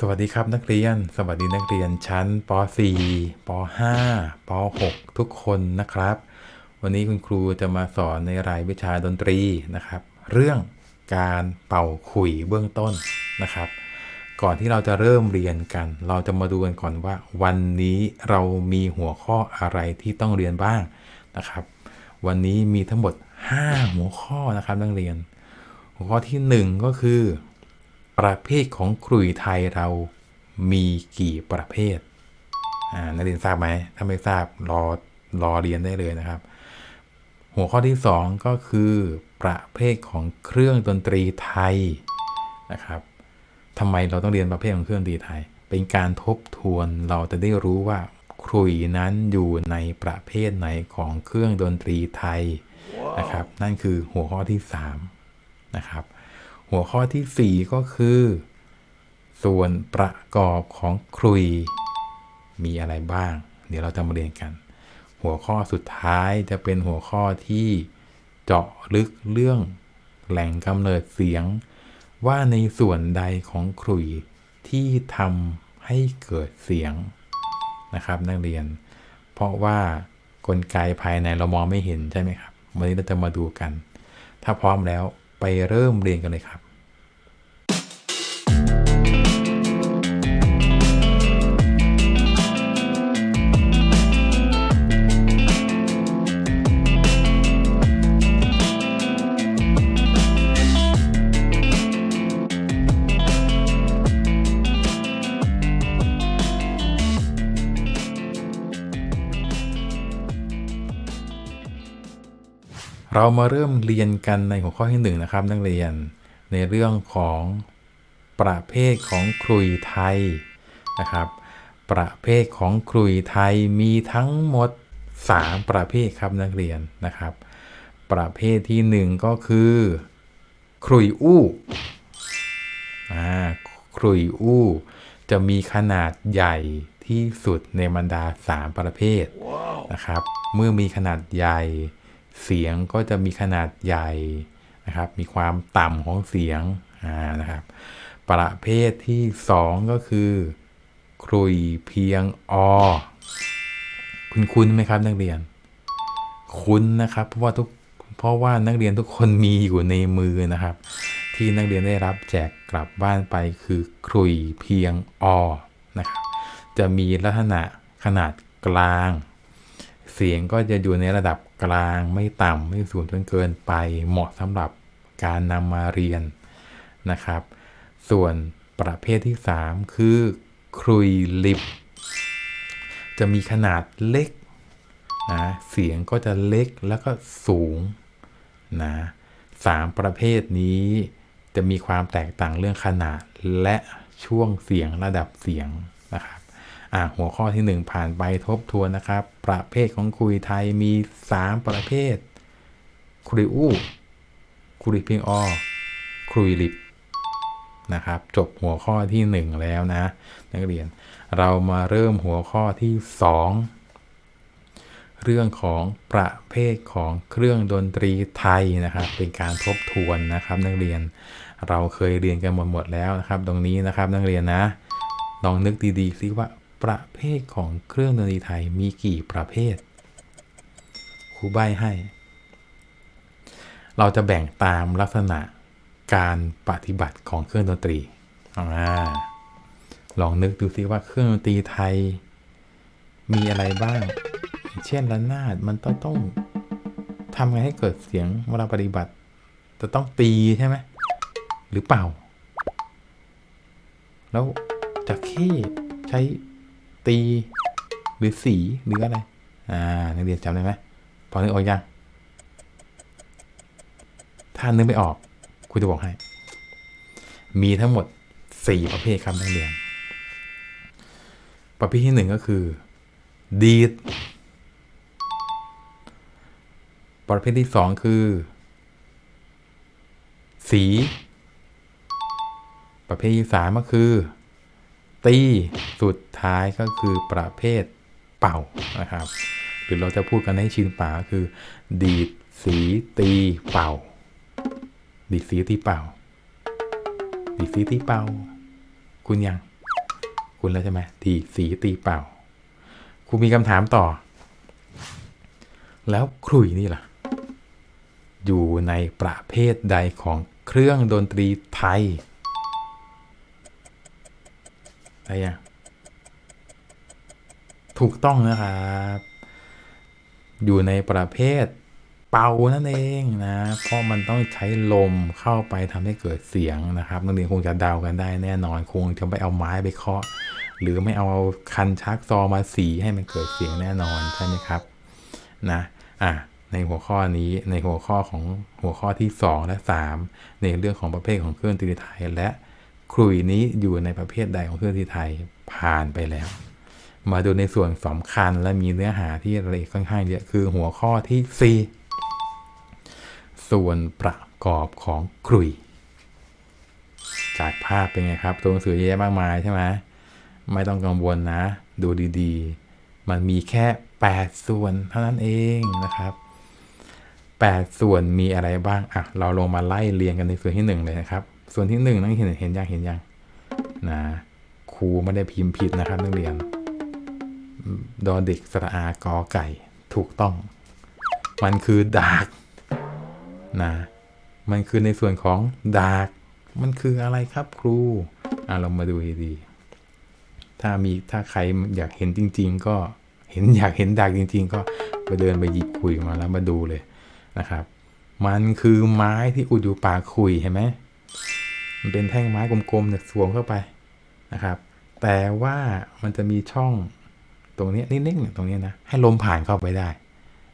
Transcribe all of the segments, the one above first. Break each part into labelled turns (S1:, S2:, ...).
S1: สวัสดีครับนักเรียน สวัสดีนักเรียนชั้นป .4 ป .5 ป .6 ทุกคนนะครับ วันนี้คุณครูจะมาสอนในรายวิชาดนตรีนะครับ เรื่องการเป่าขลุ่ยเบื้องต้นนะครับ ก่อนที่เราจะเริ่มเรียนกัน เราจะมาดูกันก่อนว่า วันนี้เรามีหัวข้ออะไรที่ต้องเรียนบ้างนะครับ วันนี้มีทั้งหมด 5 หัวข้อนะครับนักเรียน หัวข้อที่ 1 ก็คือ ประเภทของขลุ่ยไทยเรามีกี่ประเภทอ่านักเรียนทราบไหม ถ้าไม่ทราบรอรอเรียนได้เลยนะครับ หัวข้อที่ 2 ก็คือประเภทของเครื่องดนตรีไทยนะครับทำไมเราต้องเรียนประเภทของเครื่องดนตรีไทย เป็นการทบทวนเราจะได้รู้ว่าขลุ่ยนั้นอยู่ในประเภทไหนของเครื่องดนตรีไทยนะครับ นั่นคือหัวข้อที่ 3 นะครับ หัวข้อที่ 4 ก็คือ ส่วนประกอบของครุย มีอะไรบ้าง เดี๋ยวเราจะมาเรียนกัน หัวข้อสุดท้ายจะเป็นหัวข้อที่เจาะลึกเรื่องแหล่งกำเนิดเสียง ว่าในส่วนใดของครุยที่ทำให้เกิดเสียงนะครับนักเรียน เพราะว่ากลไกภายในเรามองไม่เห็นใช่ไหมครับ วันนี้เราจะมาดูกัน ถ้าพร้อมแล้ว ไปเริ่มเรียนกันเลยครับ เรามาเริ่มเรียนกันในหัวข้อที่หนึ่งนะครับ นักเรียนในเรื่องของประเภทของครุยไทยนะครับ ประเภทของครุยไทยมีทั้งหมด 3 ประเภทครับนักเรียนนะครับ ประเภทที่ 1 ก็คือครุยอู้อ่าครุยอู้จะมีขนาดใหญ่ที่สุดในบรรดา 3 ประเภทนะครับ เมื่อมีขนาดใหญ่ เสียงก็จะมีขนาดใหญ่นะครับ มีความต่ำของเสียงนะครับ ประเภทที่ 2 ก็คือครุยเพียงอ คุณคุ้นไหมครับนักเรียน คุ้นนะครับ เพราะว่าทุกเพราะว่านักเรียนทุกคนมีอยู่ในมือนะครับ ที่นักเรียนได้รับแจกกลับบ้านไปคือครุยเพียงอนะครับจะมีลักษณะขนาดกลาง เสียงก็จะอยู่ในระดับ กลางไม่ต่ำไม่สูงจนเกินไปเหมาะสำหรับการนำมาเรียนนะครับ ส่วนประเภทที่ 3 คือครุยลิปจะมีขนาดเล็กนะเสียงก็จะเล็กแล้วก็สูงนะสามประเภทนี้จะมีความแตกต่างเรื่องขนาดและช่วงเสียงระดับเสียงนะครับ อ่าหัวข้อที่ 1 ผ่านไปทบทวนนะครับ ประเภทของคุยไทยมี 3 ประเภท คุยอู้ คุยเพียงอคุยลิปนะครับ จบหัวข้อที่ 1 แล้วนะ นักเรียนเรามาเริ่มหัวข้อที่ 2 เรื่องของประเภทของเครื่องดนตรีไทยนะครับ เป็นการทบทวนนะครับนักเรียนเราเคยเรียนกันหมดหมดแล้วนะครับ ตรงนี้นะครับนักเรียนนะลองนึกดีๆซิว่า ประเภทของเครื่องดนตรีไทยมีกี่ประเภทครูใบให้ เราจะแบ่งตามลักษณะการปฏิบัติของเครื่องดนตรีอลองนึกดูซิว่าเครื่องดนตรีไทยมีอะไรบ้าง เช่นระนาดมันต้องต้องทำไงให้เกิดเสียงเวลาปฏิบัติ จะต้องตีใช่ไหมหรือเปล่า แล้วจะขี้ใช้ ตี หรือสีหรืออะไร อ่านักเรียนจำได้ไหมพอนึกออกยังถ้านึกไม่ออกครูจะบอกให้ มีทั้งหมด 4 ประเภทครับนักเรียน ประเภทที่หนึ่งก็คือดีด ประเภทที่สองคือ สี ประเภทที่สามก็คือ ตีสุดท้ายก็คือประเภทเป่านะครับ หรือเราจะพูดกันให้ชินปาก็คือ ดีดสีตีเป่า ดีดสีตีเป่า ดีดสีตีเป่า คุณยัง คุณแล้วใช่ไหมตีดสีตีเป่าครูมีคำถามต่อ แล้วครุยนี่ล่ะ อยู่ในประเภทใดของเครื่องดนตรีไทย อะไรยังถูกต้องนะครับ อยู่ในประเภทเป่านั่นเองนะ เพราะมันต้องใช้ลมเข้าไปทำให้เกิดเสียงนะครับนักเรียนคงจะเดากันได้แน่นอน คงจะไปเอาไม้ไปเคาะ หรือไม่เอาคันชักซอมาสีให้มันเกิดเสียงแน่นอนใช่ไหมครับ นะ อะ ในหัวข้อนี้ ในหัวข้อของหัวข้อที่ 2 และ 3 ในเรื่องของประเภทของเครื่องดนตรีไทยและ ครุยนี้อยู่ในประเภทใดของเครื่องดนตรีไทยผ่านไปแล้ว มาดูในส่วนสำคัญและมีเนื้อหาที่ละเอียดค่อนข้างเยอะคือหัวข้อที่ 4 ส่วนประกอบของครุย จากภาพเป็นไงครับ ตัวหนังสือเยอะแยะมากมายใช่ไหมไม่ต้องกังวลนะ ดูดีๆ มันมีแค่ 8 ส่วนเท่านั้นเองนะครับ 8 ส่วนมีอะไรบ้างอะเราลงมาไล่เรียงกันในส่วนที่ 1 เลยนะครับ ส่วนที่1นึ่งนักเรียนเห็นยังเห็นยังนะครูไม่ได้พิมพ์ผิดนะครับนักเรียน ดอเด็กสระอากอไก่ถูกต้อง มันคือดากนะมันคือในส่วนของดาก มันคืออะไรครับครูอะเรามาดูดี ถ้ามีถ้าใครอยากเห็นจริง ๆ ก็เห็นอยากเห็นดากจริง ๆ ก็ไปเดินไปหยิบคุยมาแล้วมาดูเลยนะครับ มันคือไม้ที่อุดอยู่ปากคุยเห็นไหม มันเป็นแท่งไม้กลมๆเนี่ยสวมเข้าไปนะครับ แต่ว่ามันจะมีช่องตรงนี้นิดๆเนี่ยตรงนี้นะให้ลมผ่านเข้าไปได้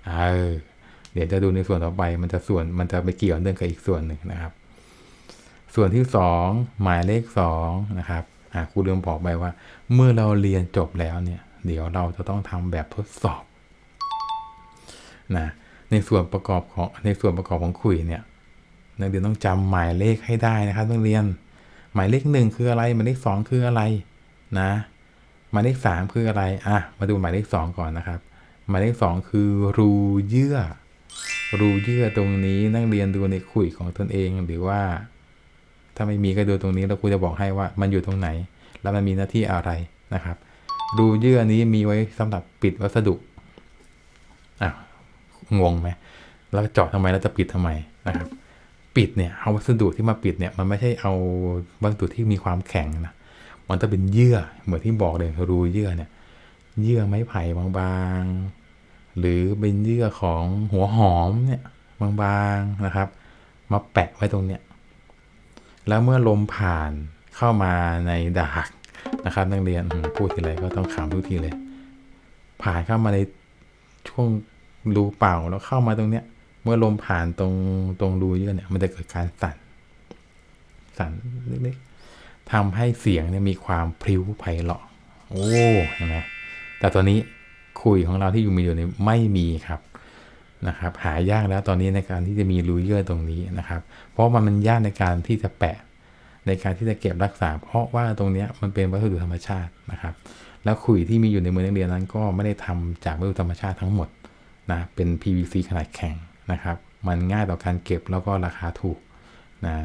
S1: เออเดี๋ยวจะดูในส่วนต่อไปมันจะส่วนมันจะไปเกี่ยวเนื่องกับอีกส่วนหนึ่งนะครับ ส่วนที่สองหมายเลขสองนะครับอ่าครูเริ่มบอกไปว่า เมื่อเราเรียนจบแล้วเนี่ย เดี๋ยวเราจะต้องทำแบบทดสอบนะในส่วนประกอบของในส่วนประกอบของคุยเนี่ย นักเรียนต้องจำหมายเลขให้ได้นะครับนักเรียน หมายเลขหนึ่งคืออะไร หมายเลขสองคืออะไรนะ หมายเลขสามคืออะไรอะมาดูหมายเลขสองก่อนนะครับ หมายเลขสองคือรูเยื่อ รูเยื่อตรงนี้นักเรียนดูในขุยของตนเองหรือว่า ถ้าไม่มีก็ดูตรงนี้แล้วครูจะบอกให้ว่ามันอยู่ตรงไหน แล้วมันมีหน้าที่อะไรนะครับ รูเยื่อนี้มีไว้สำหรับปิดวัสดุอะงงไหมแล้วเจาะทำไมแล้วจะปิดทำไมนะครับ ปิดเนี่ยเอาวัสดุที่มาปิดเนี่ยมันไม่ใช่เอาวัสดุที่มีความแข็งนะมันจะเป็นเยื่อเหมือนที่บอกเลยรูเยื่อเนี่ยเยื่อไม้ไผ่บางๆ หรือเป็นเยื่อของหัวหอมเนี่ยบางๆนะครับ มาแปะไว้ตรงเนี้ยแล้วเมื่อลมผ่านเข้ามาในดากนะครับนักเรียนพูดทีไรก็ต้องขำทุกทีเลย ผ่านเข้ามาในช่วงรูเป่าแล้วเข้ามาตรงเนี้ย เมื่อลมผ่านตรงตรงรูเยื่อเนี่ย มันจะเกิดการสั่น สั่นเล็กๆทำให้เสียงเนี่ยมีความพริ้วไพเราะ โอ้เห็นไหมแต่ตอนนี้คุยของเราที่อยู่มีอยู่ในไม่มีครับนะครับ หายากแล้วตอนนี้ในการที่จะมีรูเยื่อตรงนี้นะครับ เพราะมันมันยากในการที่จะแปะ ในการที่จะเก็บรักษา เพราะว่าตรงนี้มันเป็นวัสดุธรรมชาตินะครับ แล้วขุยที่มีอยู่ในมือนักเรียนนั้น ก็ไม่ได้ทำจากวัสดุธรรมชาติทั้งหมดนะเป็น PVC ขนาดแข็ง นะครับมันง่ายต่อการเก็บแล้วก็ราคาถูกนะ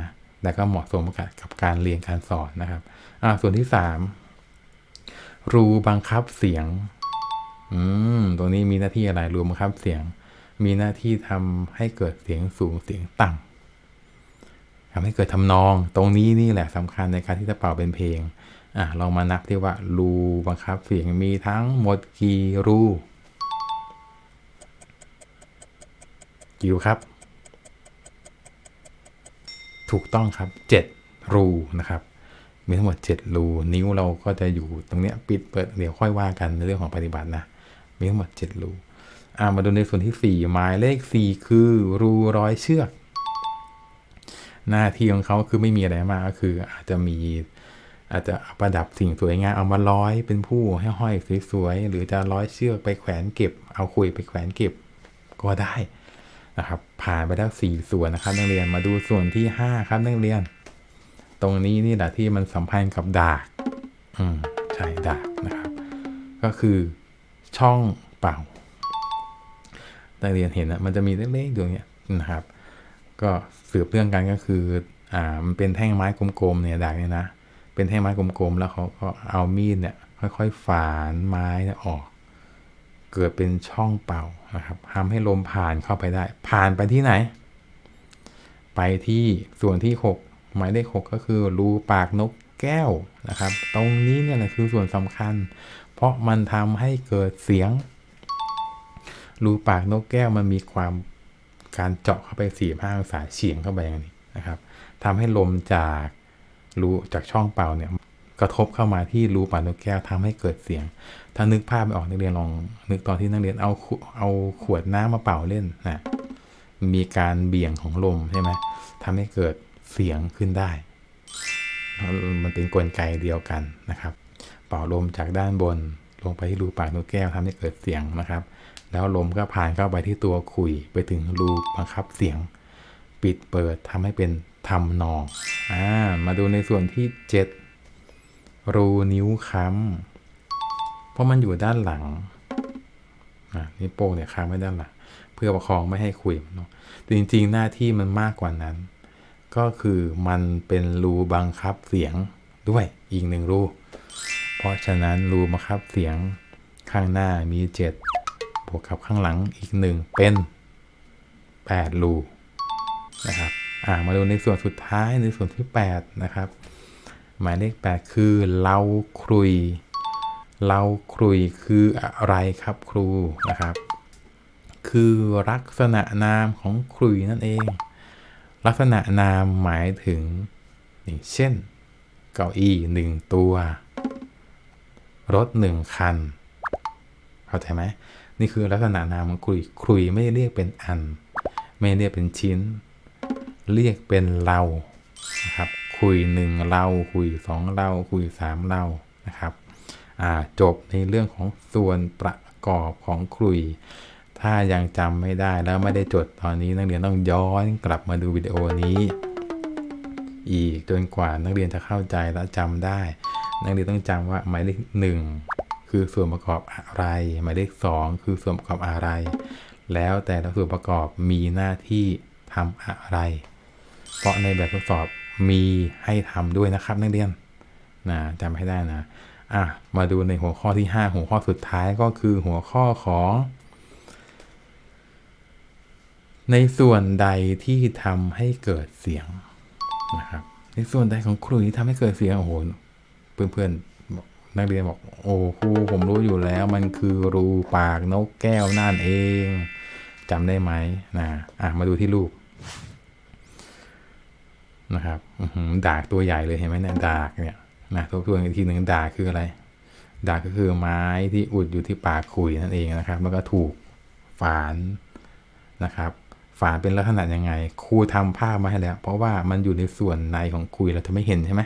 S1: และก็เหมาะสมกับการเรียนการสอนนะครับอ่าส่วนที่ 3 รูบังคับเสียงอืมตรงนี้มีหน้าที่อะไรรูบังคับเสียง มีหน้าที่ทำให้เกิดเสียงสูงเสียงต่ำทำให้เกิดทำนอง ตรงนี้นี่แหละสำคัญในการที่จะเป่าเป็นเพลงอะเรามานับที่ว่ารูบังคับเสียงมีทั้งหมดกี่รู กี่รูครับ ถูกต้องครับ 7 รูนะครับมีทั้งหมด 7 รู นิ้วเราก็จะอยู่ตรงเนี้ยปิดเปิดเดี๋ยวค่อยว่ากันในเรื่องของปฏิบัตินะมีทั้งหมด 7 รูอ่ามาดูในส่วนที่ 4 หมายเลข 4 คือรูร้อยเชือก หน้าที่ของเขาคือไม่มีอะไรมากก็คืออาจจะมีอาจจะประดับสิ่งสวยงามเอามาร้อยเป็นผู้ให้ห้อยสวยๆหรือจะร้อยเชือกไปแขวนเก็บ เอาคุยไปแขวนเก็บก็ได้ นะครับผ่านไปแล้วสี่ส่วนนะครับนักเรียนมาดูส่วนที่ห้าครับนักเรียน ตรงนี้นี่แหละที่มันสัมพันธ์กับดากอืมใช่ดากนะครับ ก็คือช่องเป่านักเรียนเห็นนะมันจะมีเล็กๆอยู่เนี้ยนะครับ ก็สืบเรื่องกันก็คืออ่ามันเป็นแท่งไม้กลมๆเนี่ยดากเนี่ยนะเป็นแท่งไม้กลมๆแล้วเขาก็เอามีดเนี่ยค่อยๆฝานไม้ออก เกิดเป็นช่องเป่านะครับทำให้ลมผ่านเข้าไปได้ ผ่านไปที่ไหน ไปที่ส่วนที่ 6 หมายเลข6ก็คือรูปากนกแก้วนะครับ ตรงนี้เนี่ยแหละคือส่วนสำคัญ เพราะมันทำให้เกิดเสียง รูปากนกแก้วมันมีความการเจาะเข้าไปสี่ห้าองศาเฉียงเข้าไปอย่างนี้นะครับทำให้ลมจากรูจากช่องเป่าเนี่ย กระทบเข้ามาที่รูปากนกแก้วทำให้เกิดเสียง ถ้านึกภาพไม่ออกนักเรียนลองนึกตอนที่นักเรียนเอาเอาขวดน้ำมาเป่าเล่นนะมีการเบี่ยงของลมใช่ไหมทำให้เกิดเสียงขึ้นได้เพราะมันเป็นนกลไกเดียวกันนะครับ เป่าลมจากด้านบนลงไปที่รูปากนกแก้วทำให้เกิดเสียงนะครับ แล้วลมก็ผ่านเข้าไปที่ตัวคุยไปถึงรูบังคับเสียง ปิดเปิดทำให้เป็นทำนองอ่ามาดูในส่วนที่ 7 รูนิ้วค้ำเพราะมันอยู่ด้านหลังนิ้วโป้งเนี่ยค้างไว้ด้านหลังเพื่อประคองไม่ให้คุยเนาะแต่จริง ๆ หน้าที่มันมากกว่านั้น ก็คือมันเป็นรูบังคับเสียงด้วยอีกหนึ่งรูเพราะฉะนั้นรูบังคับเสียงข้างหน้ามี 7 บวกกับข้างหลังอีกหนึ่งเป็น 8 รูนะครับ อ่ามาดูในส่วนสุดท้ายในส่วนที่ 8 นะครับ หมายเลข 8 คือเราครุยเราครุยคืออะไรครับครูนะครับ คือลักษณะนามของครุยนั่นเอง ลักษณะนามหมายถึงอย่างเช่น เก้าอี้หนึ่งตัว รถหนึ่งคัน เข้าใจไหมนี่คือลักษณะนามของครุยครุยไม่ได้เรียกเป็นอัน ไม่เรียกเป็นชิ้น เรียกเป็นเรานะครับ คุยหนึ่งเราคุยสองเราคุยสามเรานะครับจบในเรื่องของส่วนประกอบของคุย ถ้ายังจำไม่ได้แล้วไม่ได้จดตอนนี้นักเรียนต้องย้อนกลับมาดูวิดีโอนี้ อีกจนกว่านักเรียนจะเข้าใจและจำได้ นักเรียนต้องจำว่าหมายเลขหนึ่งคือส่วนประกอบอะไร หมายเลขสองคือส่วนประกอบอะไร แล้วแต่ละส่วนประกอบมีหน้าที่ทำอะไร เพราะในแบบทดสอบ มีให้ทำด้วยนะครับนักเรียนนะจำให้ได้นะอะมาดูในหัวข้อที่ 5 หัวข้อสุดท้ายก็คือหัวข้อของ ในส่วนใดที่ทำให้เกิดเสียงนะครับในส่วนใดของครูที่ทำให้เกิดเสียงโอ้โหเพื่อนๆบอกนักเรียนบอกโอ้ครูผมรู้อยู่แล้วมันคือรูปากนกแก้วนั่นเองจำได้ไหมนะอะมาดูที่รูป นะครับดากตัวใหญ่เลยเห็นไหมเนี่ยดากเนี่ยนะทบทวนอีกทีหนึ่งดากคืออะไร ดากก็คือไม้ที่อุดอยู่ที่ปากขุยนั่นเองนะครับ แล้วก็ถูกฝานนะครับฝานเป็นลักษณะยังไง ครูทำภาพมาให้แล้ว เพราะว่ามันอยู่ในส่วนในของคุยเราจะไม่เห็นใช่ไหม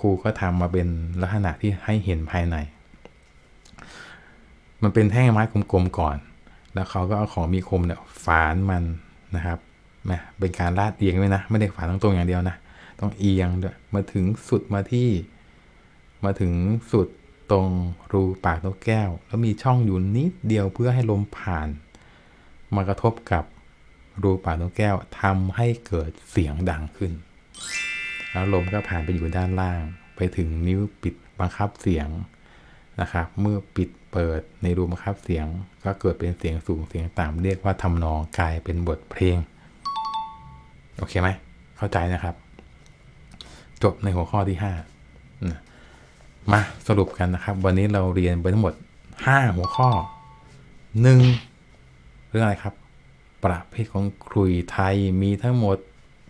S1: ครูก็ทำมาเป็นลักษณะที่ให้เห็นภายใน มันเป็นแท่งไม้กลมๆก่อน แล้วเขาก็เอาของมีคมเนี่ยฝานมันนะครับ นะเป็นการลาดเอียงด้วยนะ ไม่ได้ฝานตรงอย่างเดียวนะ ต้องเอียงด้วยมาถึงสุดมาที่ มาถึงสุดตรงรูปากนกแก้ว แล้วมีช่องอยู่นิดเดียวเพื่อให้ลมผ่าน มากระทบกับรูปากนกแก้วทำให้เกิดเสียงดังขึ้น แล้วลมก็ผ่านไปอยู่ด้านล่าง ไปถึงนิ้วปิดบังคับเสียงนะครับ เมื่อปิดเปิดในรูบังคับเสียง ก็เกิดเป็นเสียงสูงเสียงต่ำเรียกว่าทำนองกลายเป็นบทเพลง โอเคไหมเข้าใจนะครับ จบในหัวข้อที่5นะมาสรุปกันนะครับ วันนี้เราเรียนไปทั้งหมด 5 หัวข้อ 1. เรื่องอะไรครับ ประเภทของครุยไทยมีทั้งหมด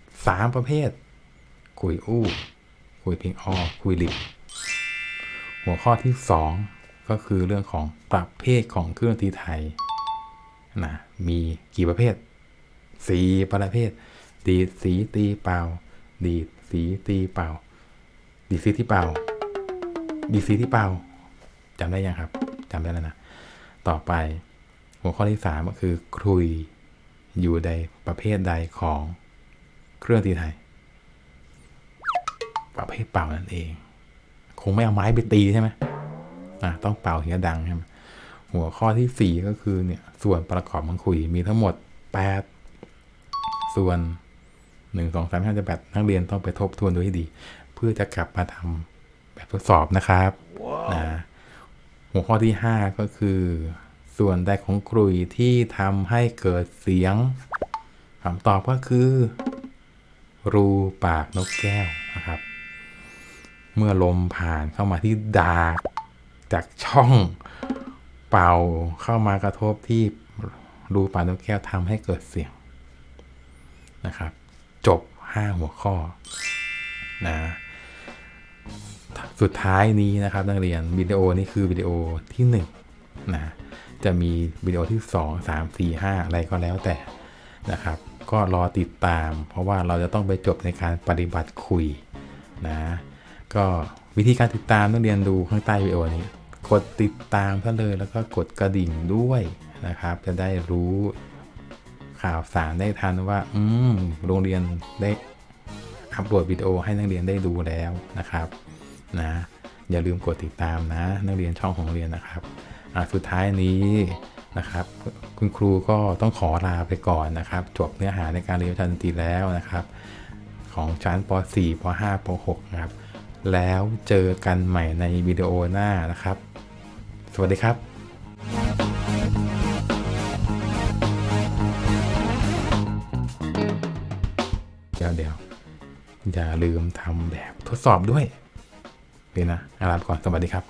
S1: 3 ประเภทคุยอู้คุยเพิงอ้อคุยลิบหัวข้อที่ 2 ก็คือเรื่องของประเภทของเครื่องดนตรีไทยนะมีกี่ประเภท 4 ประเภท ดีดสีตีเป่า ดีดสีตีเป่า ดีดสีที่เป่า ดีดสีที่เป่าจำได้ยังครับจำได้แล้วนะ ต่อไปหัวข้อที่3ก็คือครุยอยู่ในประเภทใดของเครื่องดนตรีไทย ประเภทเป่านั่นเอง คงไม่เอาไม้ไปตีใช่ไหมอะต้องเป่าถึงจะดังใช่ไหมหัวข้อที่4ก็คือเนี่ยส่วนประกอบของคุยมีทั้งหมด8ส่วน 1 2 3 5จะแปดนักเรียนต้องไปทบทวนดูให้ดี เพื่อจะกลับมาทำแบบทดสอบนะครับนะหัวข้อที่5ก็คือ ส่วนใดของกรุยที่ทำให้เกิดเสียงคำตอบก็คือ รูปากนกแก้วนะครับ เมื่อลมผ่านเข้ามาที่ดากจากช่องเป่าเข้ามากระทบที่รูปากนกแก้วทำให้เกิดเสียงนะครับ จบ 5 หัวข้อนะสุดท้ายนี้นะครับนักเรียนวิดีโอนี้คือวิดีโอที่1นะจะมีวิดีโอที่ 2 3 4 5 อะไรก็แล้วแต่นะครับ ก็รอติดตาม เพราะว่าเราจะต้องไปจบในการปฏิบัติคุยนะก็วิธีการติดตามนักเรียนดูข้างใต้วิดีโอนี้ กดติดตามซะเลยแล้วก็กดกระดิ่งด้วยนะครับ จะได้รู้ ข่าวสารได้ทันว่า อืมโรงเรียนได้อัปโหลดวิดีโอให้นักเรียนได้ดูแล้วนะครับนะอย่าลืมกดติดตามนะ นักเรียนช่องของเรียนนะครับสุดท้ายนี้นะครับ คุณครูก็ต้องขอลาไปก่อนนะครับจบเนื้อหาในการเรียนวิชาดนตรีแล้วนะครับ ของชั้นป .4 ป .5 ป .6 นะครับ แล้วเจอกันใหม่ในวิดีโอหน้านะครับ สวัสดีครับ เดียว อย่าลืมทำแบบทดสอบด้วยเลยนะอาลาก่อนสวัสดีครับ